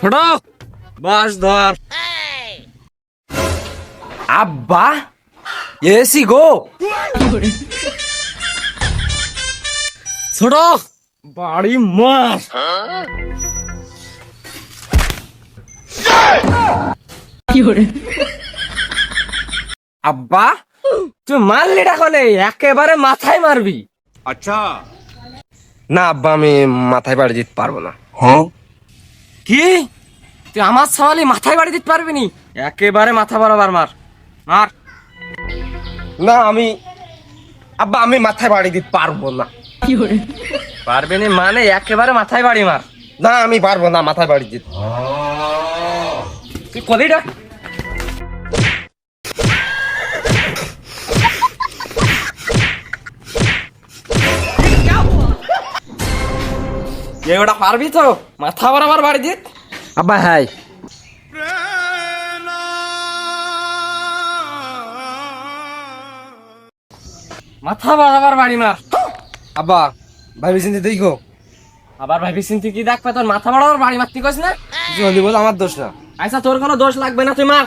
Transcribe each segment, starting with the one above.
ছোট বাস ধর। আব্বা এসি গো। ছোট বাড়ি মার। আব্বা তুই মারলি ডাকলে একেবারে মাথায় মারবি। আচ্ছা। না আব্বা আমি মাথায় বাড়ি দিতে পারব না। হ্যাঁ? কি? তুই আমার সওয়ালি মাথায় বাড়ি দিতে পারবি নি? একেবারে মাথা বরাবর মার। মার। না আমি আব্বা আমি মাথায় বাড়ি দিতে পারব না। কি পারবে না মানে একেবারে মাথায় বাড়ি মার। না আমি পারব না মাথায় বাড়ি দিতে। তুই কদি এ ওটা পারবি তো? মাথা বরাবর বাড়ি দিত আব্বা হাই। মাথা বরাবর বাড়ি মার। আব্বা ভাবি চিন্তি দেখো। আবার ভাবি চিন্তি কি দেখবে তোর মাথা বরাবর বাড়ি মারতে কইস না? জলদি বল আমার দোষ না। আচ্ছা তোর কোনো দোষ লাগবে না তুই মার।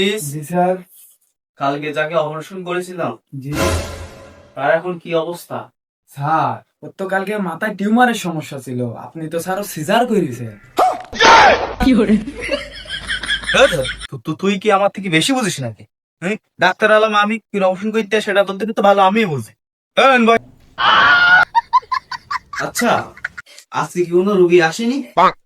ভাবিস জি স্যার। কালকে যাকে অপারেশন করেছিলাম জি। তার এখন কি অবস্থা? স্যার ওর তো কালকে মাথায় টিউমারের সমস্যা ছিল। আপনি তো স্যার সিজার করেছেন তু- তু- তুই কি আমার থেকে বেশি বুঝিস নাকি? ডাক্তার আলাম আমি কি অপারেশন করতে সেটা তোর থেকে তো ভালো আমি বুঝি। আচ্ছা আজকে কি কোনো রুগী আসেনি?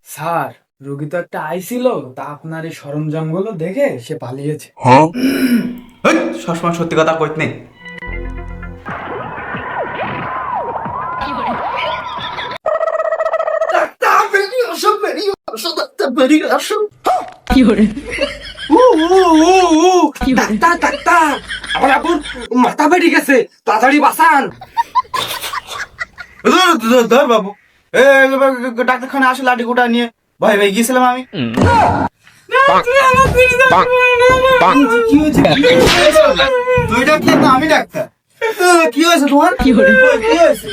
স্যার রোগী তো একটা আইছিল তা আপনার এই সরঞ্জামগুলো দেখে সে পালিয়েছে। হেই, সবসময় সত্যি কথা কইত নেই মাথা বেড়ে গেছে তাড়াতাড়ি বাঁচান ধর, বাবু। ডাক্তারখানে আসে লাঠি গোটা নিয়ে। ভয় ভয় গিয়েছিলাম আমি কি? তুই ডাক্তার না আমি ডাক্তার কি হয়েছে তোমার কি হয়েছে কি হয়েছে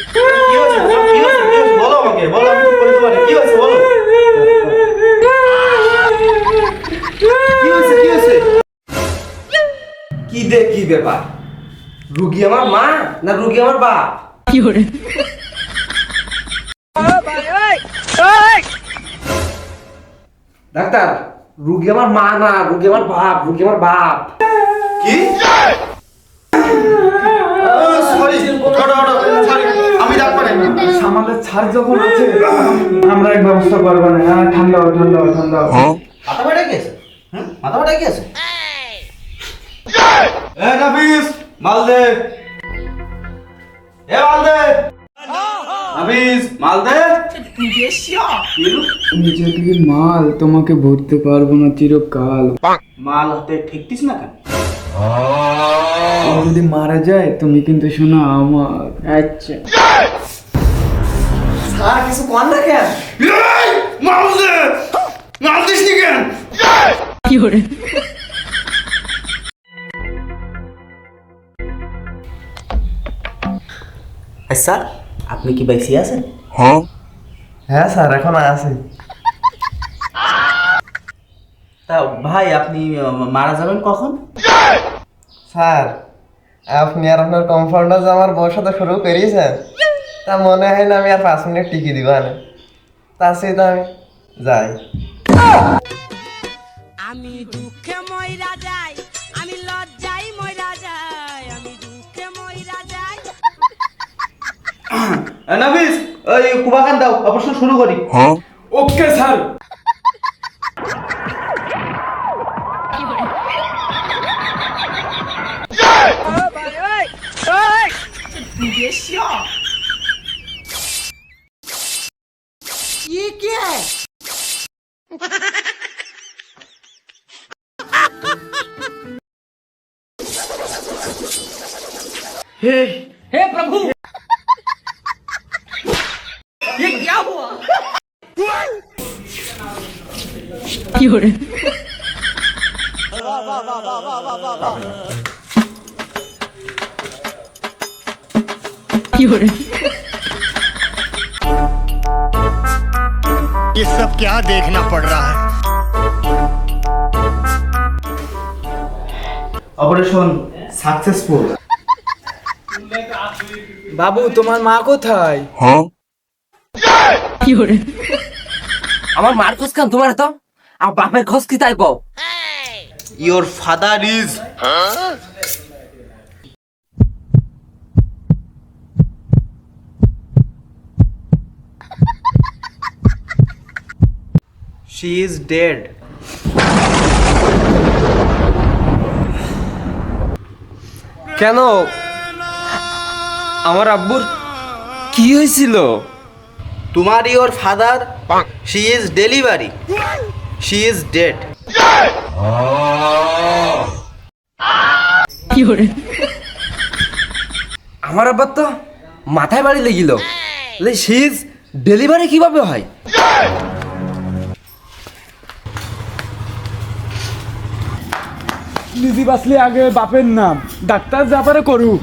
কি হয়েছে? কি হয়েছে? বলো আমাকে বলো আমি কি কি হয়েছে বলো কি হয়েছে কি দে কি ব্যাপার রুগী আমার মা না রুগী আমার বাপ ডাক্তার রুগী আমার মা না রুগী আমার বাপ রুগী আমার বাপ। কি? সরি সরি আমি ডাক্তার আমাদের ছাড় যখন আছে আমরা এক ব্যবস্থা করব না। হ্যাঁ, ঠান্ডা ঠান্ডা ঠান্ডা মাথা ফাটা গিয়েছে হুম মাথা ফাটা গিয়েছে এ নাফিস মাল দে এ মাল দে নাফিস মাল দে। নিচে থেকে মাল তোমাকে ভরতে পারব না চিরকাল। মাল হাতে ঠিকতিস না কেন? যদি মারা যায় তুমি কিন্তু শোনো আমার। আচ্ছা। স্যার কিছু কন না কেন মাল দে। মাল দিস নি কেন? স্যার আপনি কি বাইসি আছেন? হ্যাঁ। হ্যাঁ স্যার এখন আছে। তা ভাই আপনি মারা যাবেন কখন? স্যার আপনি আর আপনার কমফর্টার আমার বউর সাথে শুরু করিয়েছেন তা মনে হয় না আমি আর পাঁচ মিনিট টিকি দিব না তার সাথে আমি। যাই। আমি দুঃখে নাফিস ওই কুবাখান দাও অবশ্য শুরু করি। হ্যাঁ। Okay sir. ये क्या है ये सब क्या देखना पड़ रहा है অপারেশন সাকসেসফুল বাবু তোমার মা কোথায় আমার মার খোঁজ কান তোমার তো আর বাপের খোঁজ কি তাই কও? Your father is she is dead কেন? আমার আব্বুর কি হয়েছিল? তোমার your father she is delivery she is dead আমার আব্বার তো মাথায় বাড়ি লেগিল। সিজ ডেলিভারি কীভাবে হয়? নিজে বাঁচলে আগে বাপের নাম ডাক্তার যা পারে করুক।